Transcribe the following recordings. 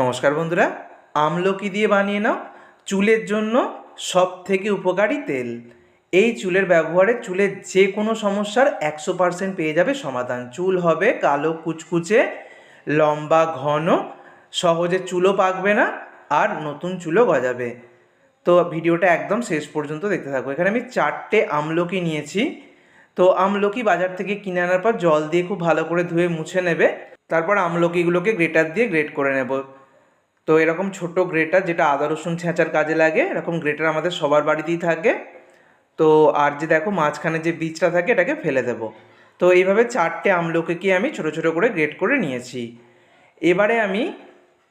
নমস্কার বন্ধুরা, আমলকি দিয়ে বানিয়ে নাও চুলের জন্য সব থেকে উপকারী তেল। এই চুলের ব্যবহারে চুলের যে কোনো সমস্যার একশো পার্সেন্ট পেয়ে যাবে সমাধান। চুল হবে কালো, কুচকুচে, লম্বা, ঘন, সহজে চুলও পাকবে না আর নতুন চুলও গজাবে। তো ভিডিওটা একদম শেষ পর্যন্ত দেখতে থাকব এখানে আমি চারটে আমলকি নিয়েছি। তো আমলকি বাজার থেকে কিনে আনার পর জল দিয়ে খুব ভালো করে ধুয়ে মুছে নেবে। তারপর আমলকিগুলোকে গ্রেটার দিয়ে গ্রেট করে নেব। তো এরকম ছোট গ্রেটার যেটা আদা, রসুন ছেঁচার কাজে লাগে, এরকম গ্রেটার আমাদের সবার বাড়িতেই থাকে। তো আর যে দেখো মাঝখানে যে বীজটা থাকে এটাকে ফেলে দেব। তো এইভাবে চারটে আমলকিকে আমি ছোট ছোট করে গ্রেট করে নিয়েছি। এবারে আমি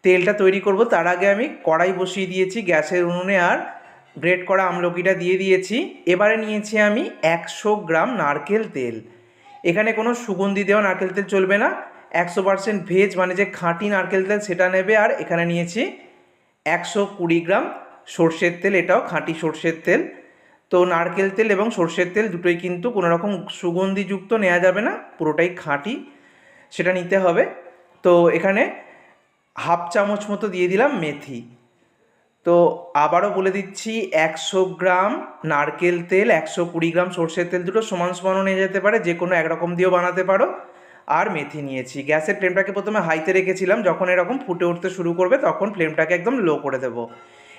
তেলটা তৈরি করব, তার আগে আমি কড়াই বসিয়ে দিয়েছি গ্যাসের উনুনে আর গ্রেট করা আমলকিটা দিয়ে দিয়েছি। এবারে নিয়েছি আমি একশো গ্রাম নারকেল তেল। এখানে কোনো সুগন্ধি দেওয়া নারকেল তেল চলবে না। একশো পার্সেন্ট ভেজ মানে যে খাঁটি নারকেল তেল সেটা নেবে আর এখানে নিয়েছি একশো কুড়ি গ্রাম সর্ষের তেল, এটাও খাঁটি সর্ষের তেল। তো নারকেল তেল এবং সর্ষের তেল দুটোই কিন্তু কোনো রকম সুগন্ধিযুক্ত নেওয়া যাবে না, পুরোটাই খাঁটি, সেটা নিতে হবে। তো এখানে হাফ চামচ মতো দিয়ে দিলাম মেথি। তো আবারও বলে দিচ্ছি একশো গ্রাম নারকেল তেল, একশো কুড়ি গ্রাম সর্ষের তেল দুটো সমান সমানও নিয়ে যেতে পারে, যে কোনো একরকম দিয়েও বানাতে পারো। আর মেথি নিয়েছি। গ্যাসের ফ্লেমটাকে প্রথমে হাইতে রেখেছিলাম, যখন এরকম ফুটে উঠতে শুরু করবে তখন ফ্লেমটাকে একদম লো করে দেবো।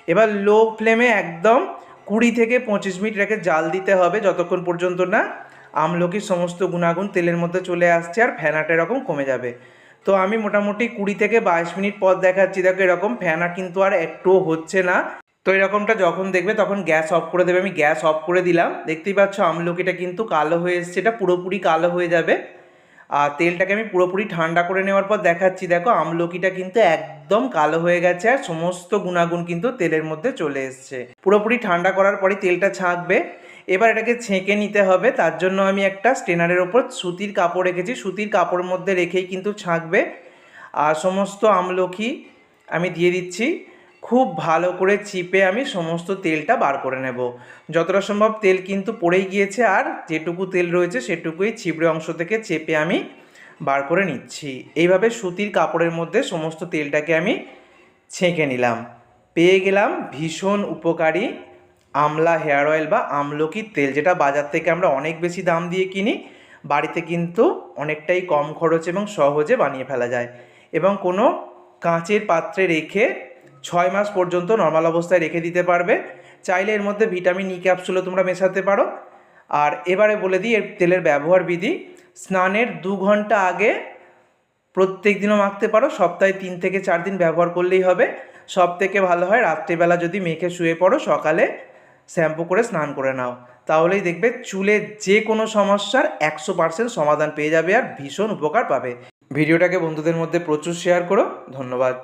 এবার লো ফ্লেমে একদম কুড়ি থেকে পঁচিশ মিনিট রেখে জাল দিতে হবে, যতক্ষণ পর্যন্ত না আমলকির সমস্ত গুণাগুণ তেলের মধ্যে চলে আসছে আর ফ্যানাটা এরকম কমে যাবে। তো আমি মোটামুটি কুড়ি থেকে বাইশ মিনিট পর দেখাচ্ছি। দেখো এরকম ফ্যানা কিন্তু আর একটুও হচ্ছে না। তো এরকমটা যখন দেখবে তখন গ্যাস অফ করে দেবে। আমি গ্যাস অফ করে দিলাম। দেখতেই পাচ্ছ আমলকিটা কিন্তু কালো হয়ে এসছে। এটা পুরোপুরি কালো হয়ে যাবে। আর তেলটাকে আমি পুরোপুরি ঠান্ডা করে নেওয়ার পর দেখাচ্ছি। দেখো, আমলকিটা কিন্তু একদম কালো হয়ে গেছে আর সমস্ত গুণাগুণ কিন্তু তেলের মধ্যে চলে এসছে। পুরোপুরি ঠান্ডা করার পরই তেলটা ছাঁকবে। এবার এটাকে ছেঁকে নিতে হবে। তার জন্য আমি একটা স্টেনারের ওপর সুতির কাপড় রেখেছি। সুতির কাপড়ের মধ্যে রেখেই কিন্তু ছাঁকবে। আর সমস্ত আমলকি আমি দিয়ে দিচ্ছি। খুব ভালো করে চিপে আমি সমস্ত তেলটা বার করে নেব। যতটা সম্ভব তেল কিন্তু পড়েই গিয়েছে আর যেটুকু তেল রয়েছে সেটুকুই ছিবড়ে অংশ থেকে চেপে আমি বার করে নিচ্ছি। এইভাবে সুতির কাপড়ের মধ্যে সমস্ত তেলটাকে আমি ছেঁকে নিলাম। পেয়ে গেলাম ভীষণ উপকারী আমলা হেয়ার অয়েল বা আমলকির তেল, যেটা বাজার থেকে আমরা অনেক বেশি দাম দিয়ে কিনি। বাড়িতে কিন্তু অনেকটাই কম খরচ এবং সহজে বানিয়ে ফেলা যায়। এবং কোনো কাঁচের পাত্রে রেখে ছয় মাস পর্যন্ত নর্মাল অবস্থায় রেখে দিতে পারবে। চাইলে এর মধ্যে ভিটামিন ই ক্যাপসুলও তোমরা মেশাতে পারো। আর এবারে বলে দিই, এর তেলের ব্যবহার বিধি, স্নানের দু ঘণ্টা আগে প্রত্যেক দিনও মাখতে পারো, সপ্তাহে তিন থেকে চার দিন ব্যবহার করলেই হবে। সব থেকে ভালো হয় রাত্রিবেলা যদি মেখে শুয়ে পড়ো, সকালে শ্যাম্পু করে স্নান করে নাও। তাহলেই দেখবে চুলে যে কোনো সমস্যার একশো পার্সেন্ট সমাধান পেয়ে যাবে আর ভীষণ উপকার পাবে। ভিডিওটাকে বন্ধুদের মধ্যে প্রচুর শেয়ার করো। ধন্যবাদ।